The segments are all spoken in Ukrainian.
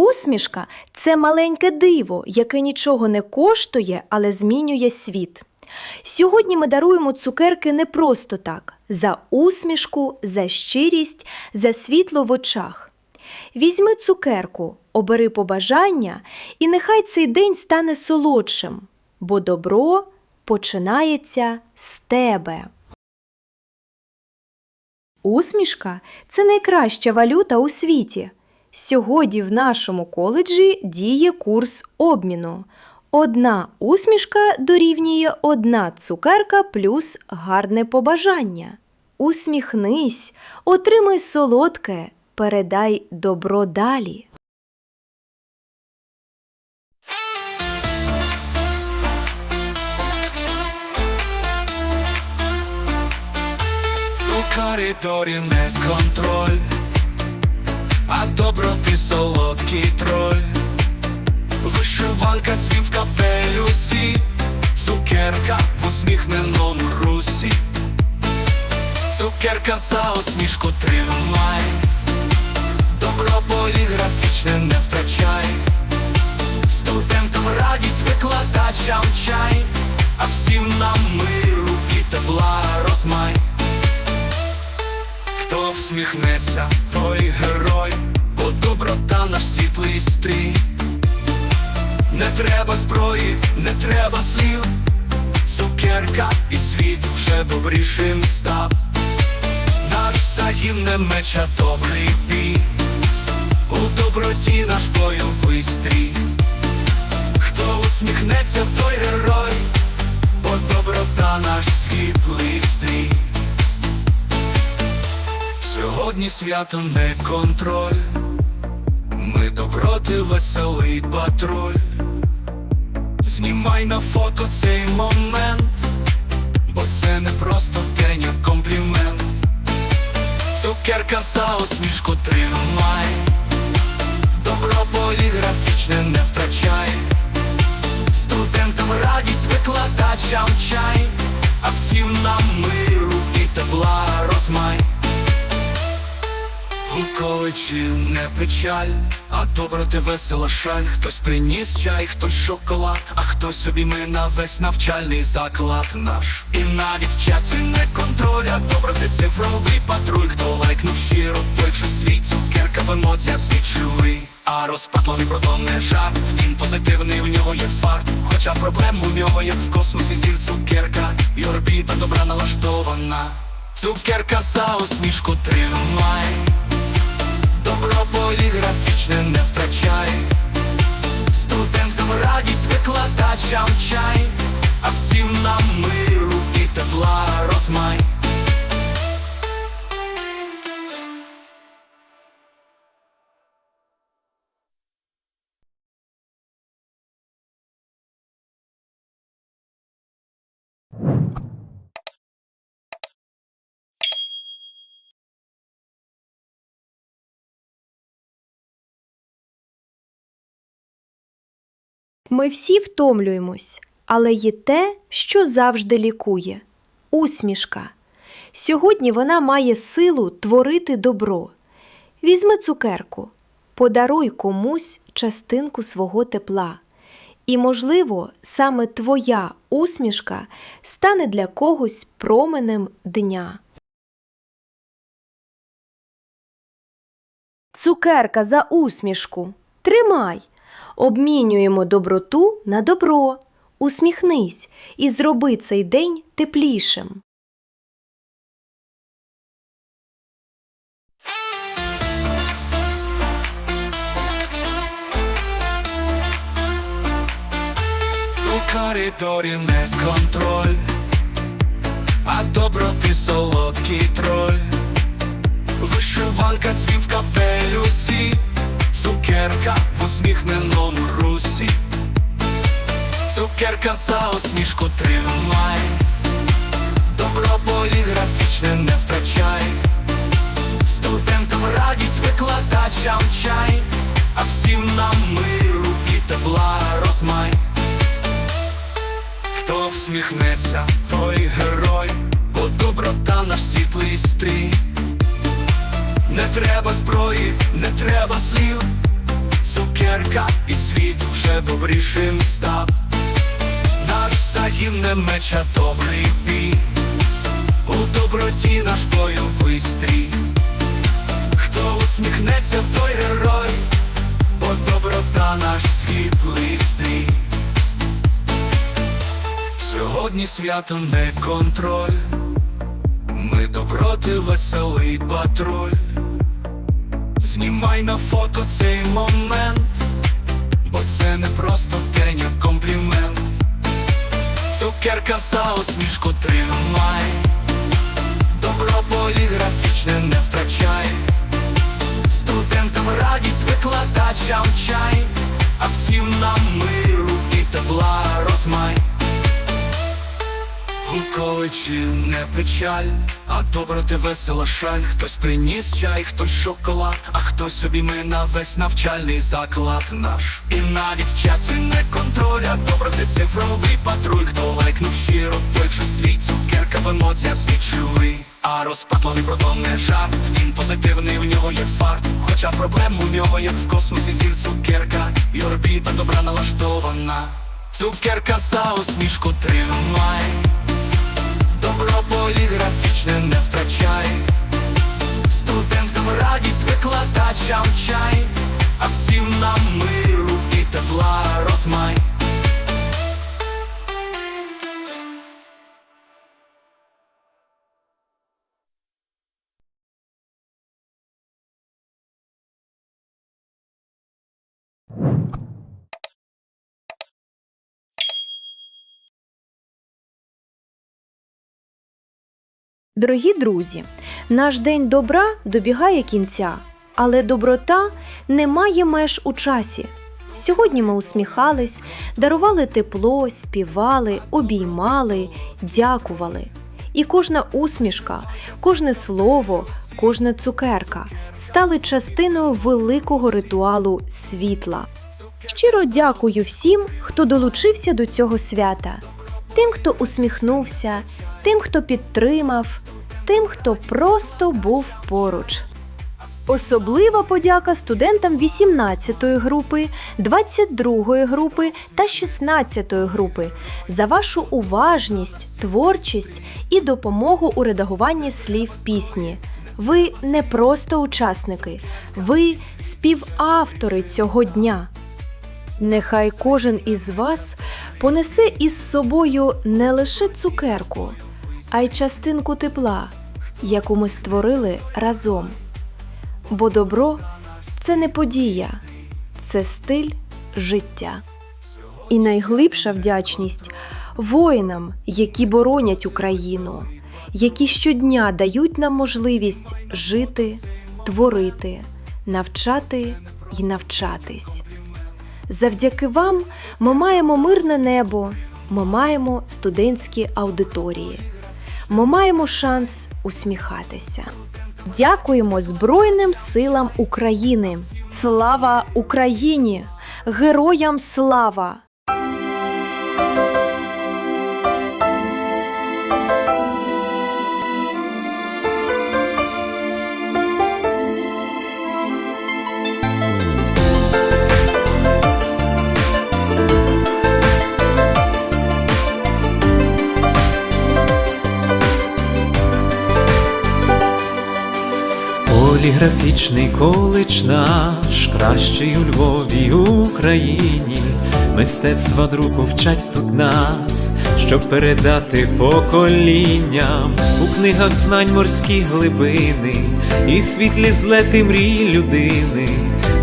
Усмішка це маленьке диво, яке нічого не коштує, але змінює світ. Сьогодні ми даруємо цукерки не просто так: за усмішку, за щирість, за світло в очах. Візьми цукерку, обери побажання, і нехай цей день стане солодшим, бо добро починається з тебе. Усмішка це найкраща валюта у світі. Сьогодні в нашому коледжі діє курс обміну. Одна усмішка дорівнює одна цукерка плюс гарне побажання. Усміхнись, отримай солодке, передай добро далі. У коридорі не контроль, доброти солодкий троль. Вишиванка дзвін в капелюсі, цукерка в усміхненому русі. Цукерка за усмішку тримай, добро поліграфічне не втрачай. Студентам радість, викладачам чай, а всім нам миру і тепла розмай. Хто всміхнеться, той герой, доброта наш світлий стрій. Не треба зброї, не треба слів, цукерка і світ вже добрішим став. Наш загін не меча добрий бій, у доброті наш бойовий стрій. Хто усміхнеться, той герой, бо доброта наш світлий стрій. Сьогодні свято не контроль, ми доброти веселий патруль. Знімай на фото цей момент, бо це не просто день, а комплімент. Цукерка за усмішку тримай, добро поліграфічне не втрачай. Студентам радість, викладачам чай, а всім нам миру і тепла розмай. Коледжі не печаль, а доброти весела шаль. Хтось приніс чай, хтось шоколад, а хтось обійме на весь навчальний заклад наш. І навіть в чаті не контроль, а доброти цифровий патруль. Хто лайкнув щиро, той вже свій цукерка в емоціях свічовий. А розпатловий протон не жарт, він позитивний, в нього є фарт. Хоча проблем у нього є в космосі зір цукерка, і орбіта добра налаштована. Цукерка за усмішку тримай. Добро поліграфічне не втрачай, студентам радість, викладачам чай, а всім нам миру і тепла розмай. Ми всі втомлюємось, але є те, що завжди лікує усмішка. Сьогодні вона має силу творити добро. Візьми цукерку, подаруй комусь частинку свого тепла. І, можливо, саме твоя усмішка стане для когось променем дня. Цукерка за усмішку. Тримай. Обмінюємо доброту на добро. Усміхнись і зроби цей день теплішим. У коридорі не контроль, а доброти солодкий троль. Вишиванка дзвін в капелюсі, цукерка в усміхненому русі. Цукерка за усмішку тримай, добро поліграфічне не втрачай. Студентам радість, викладачам чай, а всім нам миру і тепла розмай. Хто всміхнеться, той герой, бо доброта наш світлий. Не треба зброї, не треба слів, цукерка, і світ вже добрішим став. Наш загін не меча добрий бій, у доброті наш бойовий стрій. Хто усміхнеться, той герой, бо доброта наш світлий стрій. Сьогодні свято не контроль, ми доброти веселий патруль. Знімай на фото цей момент, бо це не просто день, а комплімент. Цукерка за усмішку тримай, добро поліграфічне не втрачай, студентам радість, викладачам чай, а всім нам миру і тепла розмай. Гуколичі не печаль, а доброти весела шаль. Хтось приніс чай, хтось шоколад, а хтось обійме на весь навчальний заклад наш. І навіть в не контроль, а доброти цифровий патруль. Хто лайкнув щиро, той вже свій цукерка в емоціях свічовий. А розпатловий бродом не жарт, він позитивний, в нього є фарт. Хоча проблем у нього як в космосі зір цукерка, і орбіта добра налаштована. Цукерка за усмішку тримай. Добро поліграфічне не втрачай, студентам радість, викладачам чай, а всім нам миру і тепла розмай. Дорогі друзі, наш день добра добігає кінця, але доброта не має меж у часі. Сьогодні ми усміхались, дарували тепло, співали, обіймали, дякували. І кожна усмішка, кожне слово, кожна цукерка стали частиною великого ритуалу світла. Щиро дякую всім, хто долучився до цього свята, тим, хто усміхнувся, тим, хто підтримав, тим, хто просто був поруч. Особлива подяка студентам 18-ї групи, 22-ї групи та 16-ї групи за вашу уважність, творчість і допомогу у редагуванні слів пісні. Ви не просто учасники, ви співавтори цього дня. Нехай кожен із вас понесе із собою не лише цукерку, а й частинку тепла, яку ми створили разом. Бо добро це не подія, це стиль життя. І найглибша вдячність воїнам, які боронять Україну, які щодня дають нам можливість жити, творити, навчати і навчатись. Завдяки вам ми маємо мирне небо, ми маємо студентські аудиторії, ми маємо шанс усміхатися. Дякуємо Збройним силам України! Слава Україні! Героям слава! Поліграфічний коледж наш, кращий у Львові Україні. Мистецтва друку вчать тут нас, щоб передати поколінням у книгах знань морські глибини і світлі злети мрій людини.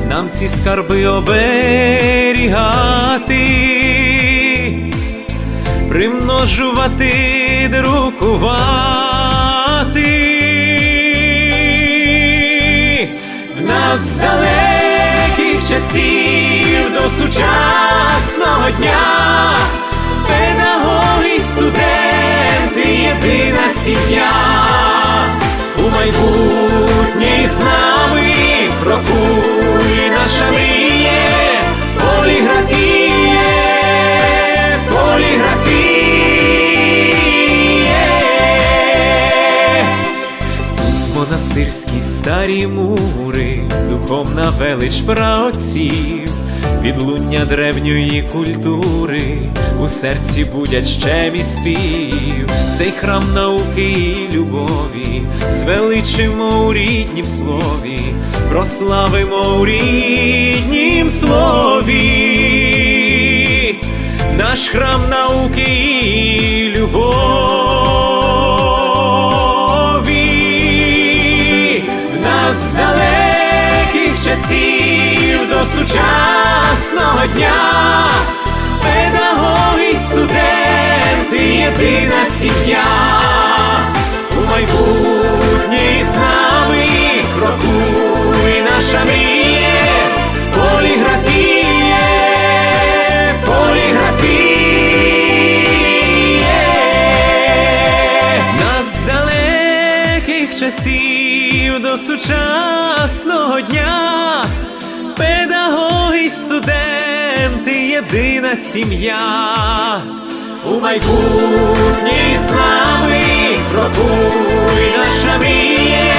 Нам ці скарби оберігати, примножувати, друкувати. З далеких часів до сучасного дня старі мури, дух духом на велич праотців, відлуння древньої культури у серці будять ще мій спів, цей храм науки і любові, звеличимо у ріднім слові, прославимо у ріднім слові. Наш храм науки і любові, з далеких часів до сучасного дня, педагоги, студенти, єдина сім'я, у майбутнє з нами крокуй наша мрія, поліграфіє, поліграфіє, нас з далеких часів сучасного дня, педагоги, студенти, єдина сім'я. У майбутній з нами наша мрія,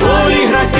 поліграфіє,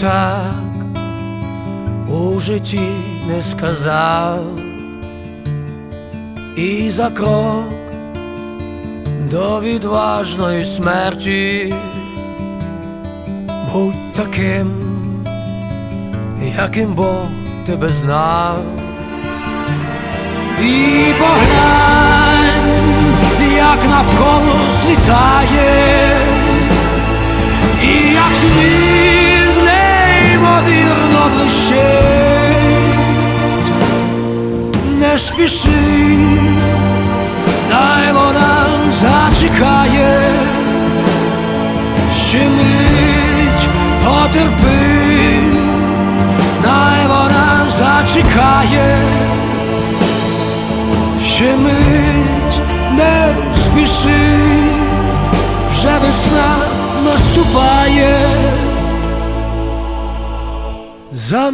Так у житті не сказав, і за крок до відважної смерті будь таким, яким Бог тебе знав. І поглянь, як навколо світає, і як сніг неймовірно блищить, не спіши, дай вона зачекає, ще мить потерпи, дай вона зачекає ще мить не спіши, вже весна наступає за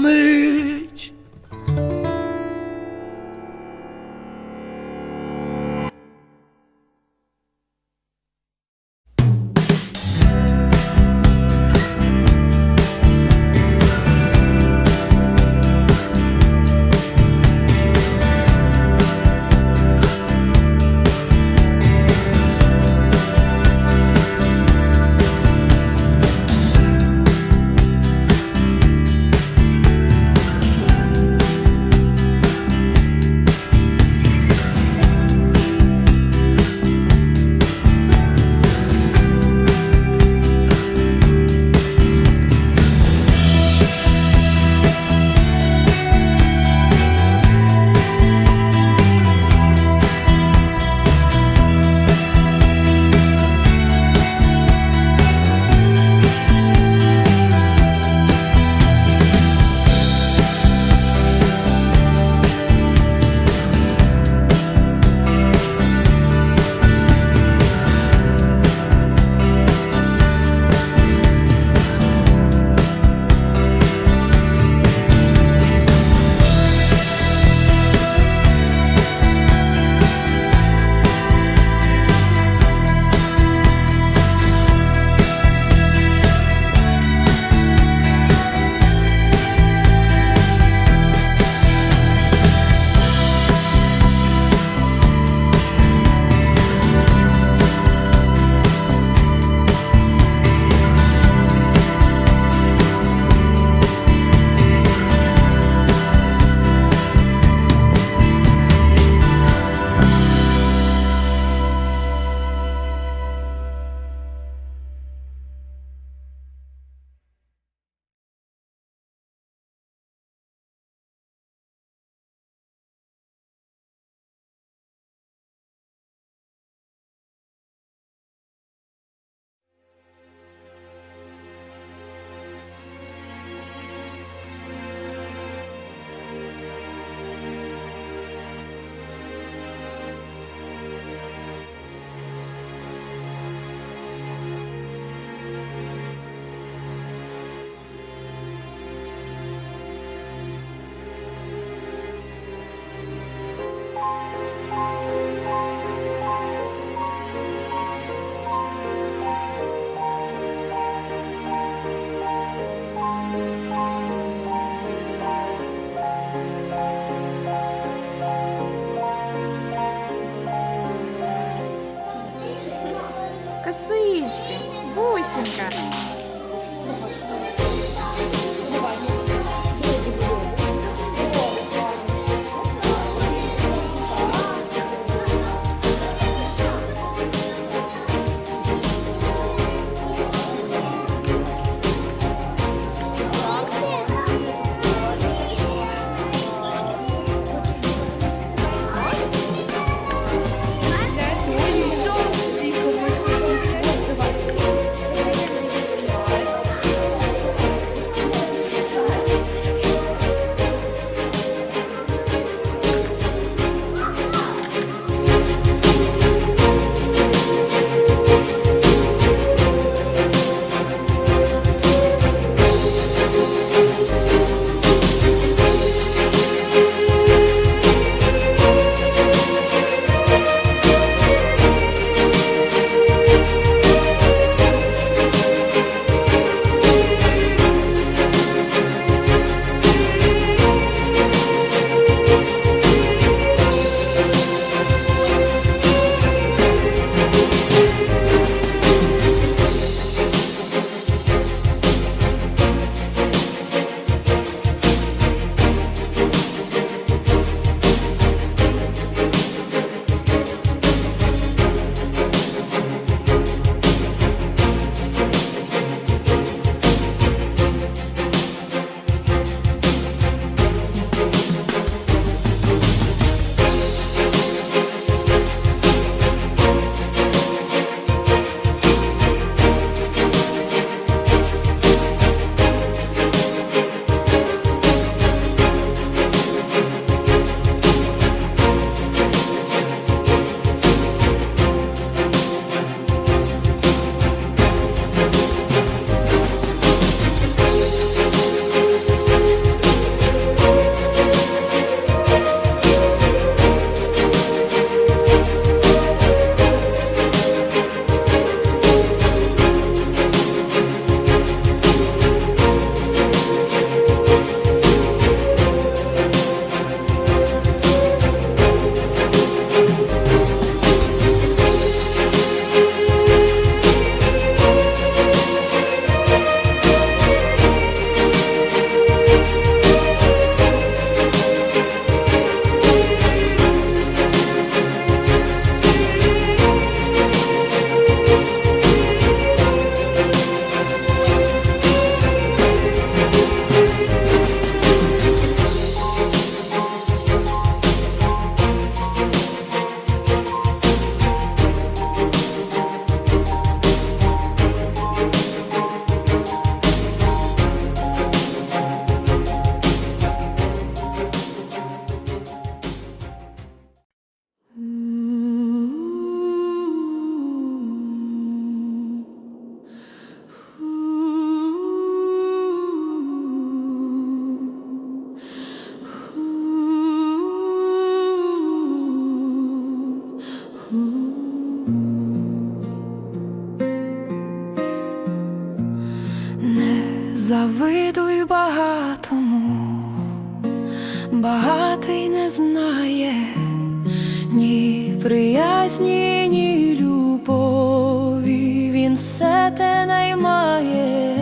ні любові, він все те наймає,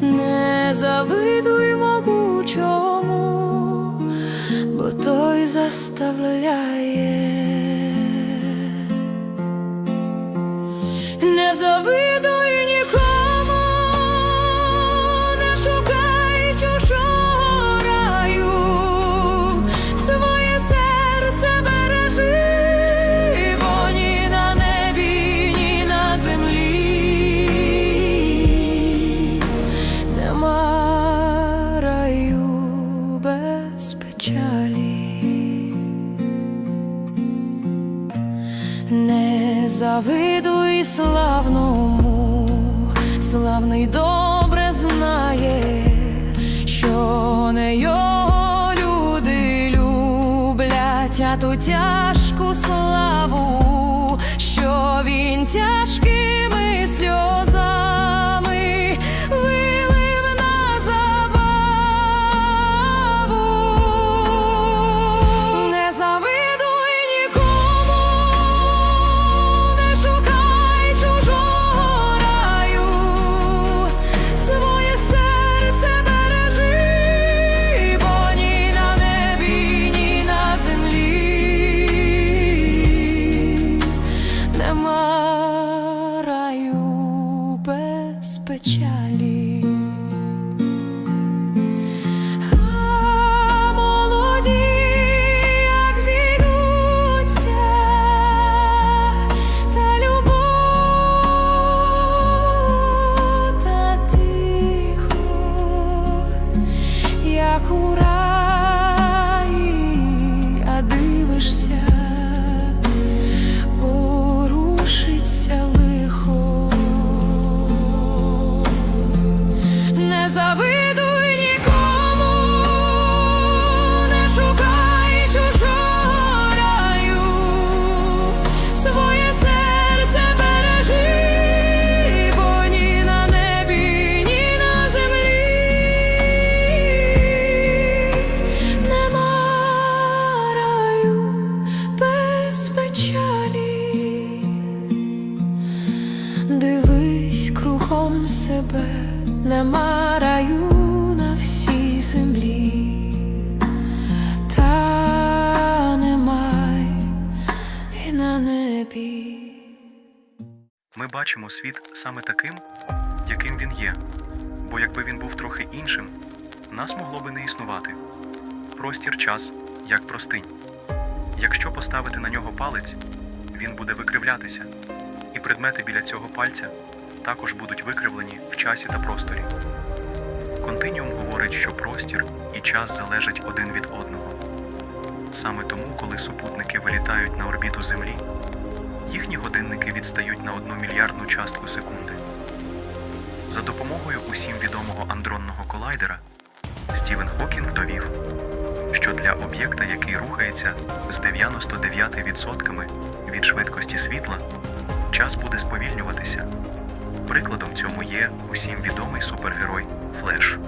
не завидуй могучому, бо той заставляє. Не завидуй люблять, Світ саме таким, яким він є. Бо якби він був трохи іншим, нас могло би не існувати. Простір час, як простинь. Якщо поставити на нього палець, він буде викривлятися, і предмети біля цього пальця також будуть викривлені в часі та просторі. Континіум говорить, що простір і час залежать один від одного. Саме тому, коли супутники вилітають на орбіту Землі, їхні годинники відстають на одну мільярдну частку секунди. За допомогою усім відомого андронного колайдера Стівен Хокінг довів, що для об'єкта, який рухається з 99% від швидкості світла, час буде сповільнюватися. Прикладом цьому є усім відомий супергерой Флеш.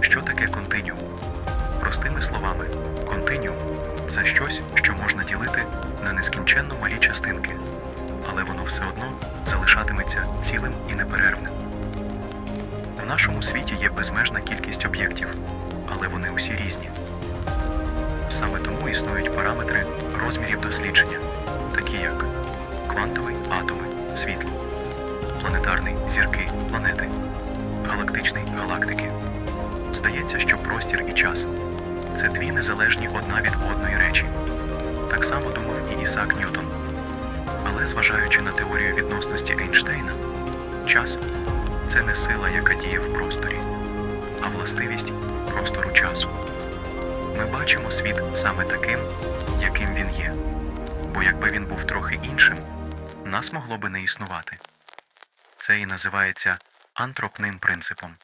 Що таке континіум? Простими словами, континіум це щось, що можна ділити на нескінченно малі частинки, але воно все одно залишатиметься цілим і неперервним. У нашому світі є безмежна кількість об'єктів, але вони усі різні. Саме тому існують параметри розмірів дослідження, такі як квантовий атоми, світло, планетарний зірки, планети, галактичний галактики. Здається, що простір і час це дві незалежні одна від одної речі. Так само думав і Ісаак Ньютон. Але зважаючи на теорію відносності Ейнштейна, час це не сила, яка діє в просторі, а властивість простору часу. Ми бачимо світ саме таким, яким він є. Бо якби він був трохи іншим, нас могло би не існувати. Це і називається антропним принципом.